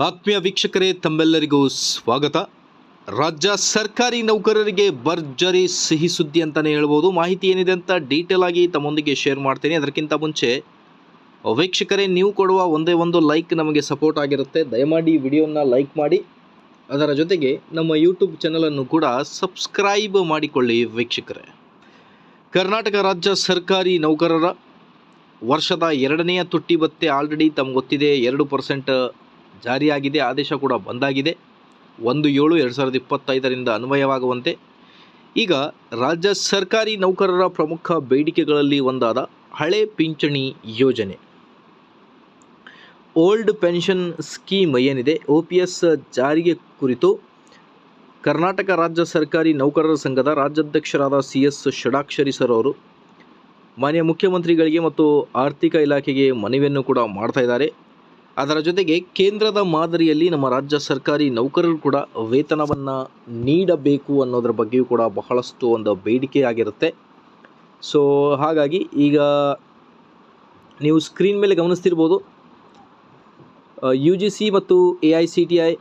ಆತ್ಮೀಯ ವೀಕ್ಷಕರೇ, ತಮ್ಮೆಲ್ಲರಿಗೂ ಸ್ವಾಗತ. ರಾಜ್ಯ ಸರ್ಕಾರಿ ನೌಕರರಿಗೆ ಭರ್ಜರಿ ಸಿಹಿ ಸುದ್ದಿ ಅಂತಲೇ ಹೇಳ್ಬೋದು. ಮಾಹಿತಿ ಏನಿದೆ ಅಂತ ಡೀಟೇಲ್ ಆಗಿ ತಮ್ಮೊಂದಿಗೆ ಶೇರ್ ಮಾಡ್ತೀನಿ. ಅದಕ್ಕಿಂತ ಮುಂಚೆ, ವೀಕ್ಷಕರೇ, ನೀವು ಕೊಡುವ ಒಂದೇ ಒಂದು ಲೈಕ್ ನಮಗೆ ಸಪೋರ್ಟ್ ಆಗಿರುತ್ತೆ. ದಯಮಾಡಿ ವಿಡಿಯೋನ ಲೈಕ್ ಮಾಡಿ. ಅದರ ಜೊತೆಗೆ ನಮ್ಮ ಯೂಟ್ಯೂಬ್ ಚಾನಲನ್ನು ಕೂಡ ಸಬ್ಸ್ಕ್ರೈಬ್ ಮಾಡಿಕೊಳ್ಳಿ ವೀಕ್ಷಕರೇ. ಕರ್ನಾಟಕ ರಾಜ್ಯ ಸರ್ಕಾರಿ ನೌಕರರ ವರ್ಷದ ಎರಡನೆಯ ತುಟ್ಟಿ ಬತ್ತೆ ಆಲ್ರೆಡಿ ತಮ್ಗೆ ಗೊತ್ತಿದೆ. ಎರಡು ಪರ್ಸೆಂಟ್ ಜಾರಿಯಾಗಿದೆ, ಆದೇಶ ಕೂಡ ಬಂದಾಗಿದೆ. ಒಂದು ಏಳು ಎರಡು ಸಾವಿರದ ಇಪ್ಪತ್ತೈದರಿಂದ ಅನ್ವಯವಾಗುವಂತೆ. ಈಗ ರಾಜ್ಯ ಸರ್ಕಾರಿ ನೌಕರರ ಪ್ರಮುಖ ಬೇಡಿಕೆಗಳಲ್ಲಿ ಒಂದಾದ ಹಳೆ ಪಿಂಚಣಿ ಯೋಜನೆ. ಓಲ್ಡ್ ಪೆನ್ಷನ್ ಸ್ಕೀಮ್ ಏನಿದೆ ಒ ಪಿ ಎಸ್ ಜಾರಿಗೆ ಕುರಿತು ಕರ್ನಾಟಕ ರಾಜ್ಯ ಸರ್ಕಾರಿ ನೌಕರರ ಸಂಘದ ರಾಜ್ಯಾಧ್ಯಕ್ಷರಾದ ಸಿ ಎಸ್ ಷಡಾಕ್ಷರಿ ಸರ್ ಅವರು ಮಾನ್ಯ ಮುಖ್ಯಮಂತ್ರಿಗಳಿಗೆ ಮತ್ತು ಆರ್ಥಿಕ ಇಲಾಖೆಗೆ ಮನವಿಯನ್ನು ಕೂಡ ಮಾಡ್ತಾ ಇದ್ದಾರೆ. ಅದರ ಜೊತೆಗೆ ಕೇಂದ್ರದ ಮಾದರಿಯಲ್ಲಿ ನಮ್ಮ ರಾಜ್ಯ ಸರ್ಕಾರಿ ನೌಕರರು ಕೂಡ ವೇತನವನ್ನು ನೀಡಬೇಕು ಅನ್ನೋದ್ರ ಬಗ್ಗೆಯೂ ಕೂಡ ಬಹಳಷ್ಟು ಒಂದು ಬೇಡಿಕೆ ಆಗಿರುತ್ತೆ. ಸೊ ಹಾಗಾಗಿ ಈಗ ನೀವು ಸ್ಕ್ರೀನ್ ಮೇಲೆ ಗಮನಿಸ್ತಿರ್ಬೋದು. ಯು ಜಿ ಸಿ ಮತ್ತು A I C T E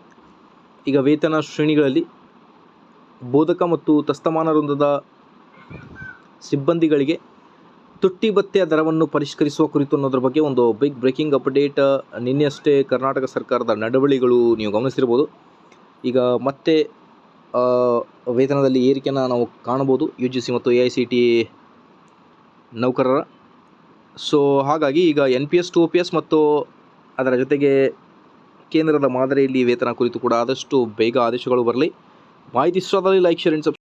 ಈಗ ವೇತನ ಶ್ರೇಣಿಗಳಲ್ಲಿ ಬೋಧಕ ಮತ್ತು ತಸ್ತಮಾನ ವೃಂದದ ಸಿಬ್ಬಂದಿಗಳಿಗೆ ತುಟ್ಟಿ ಭತ್ಯೆಯ ದರವನ್ನು ಪರಿಷ್ಕರಿಸುವ ಕುರಿತು ಅನ್ನೋದ್ರ ಬಗ್ಗೆ ಒಂದು ಬಿಗ್ ಬ್ರೇಕಿಂಗ್ ಅಪ್ಡೇಟ್ ನಿನ್ನೆಯಷ್ಟೇ ಕರ್ನಾಟಕ ಸರ್ಕಾರದ ನಡವಳಿಗಳು ನೀವು ಗಮನಿಸಿರ್ಬೋದು. ಈಗ ಮತ್ತೆ ವೇತನದಲ್ಲಿ ಏರಿಕೆಯನ್ನು ನಾವು ಕಾಣಬಹುದು ಯು ಜಿ ಸಿ ಮತ್ತು ಎ ಐ ಸಿ ಟಿ ನೌಕರರ. ಸೊ ಹಾಗಾಗಿ ಈಗ N P S to P S ಮತ್ತು ಅದರ ಜೊತೆಗೆ ಕೇಂದ್ರದ ಮಾದರಿಯಲ್ಲಿ ವೇತನ ಕುರಿತು ಕೂಡ ಆದಷ್ಟು ಬೇಗ ಆದೇಶಗಳು ಬರಲಿ. ಮಾಹಿತಿ ಸ್ವಾದಲ್ಲಿ ಲೈಕ್ ಶೇರ್ ಸಬ್ಸ್ಕ್ರೈಬ್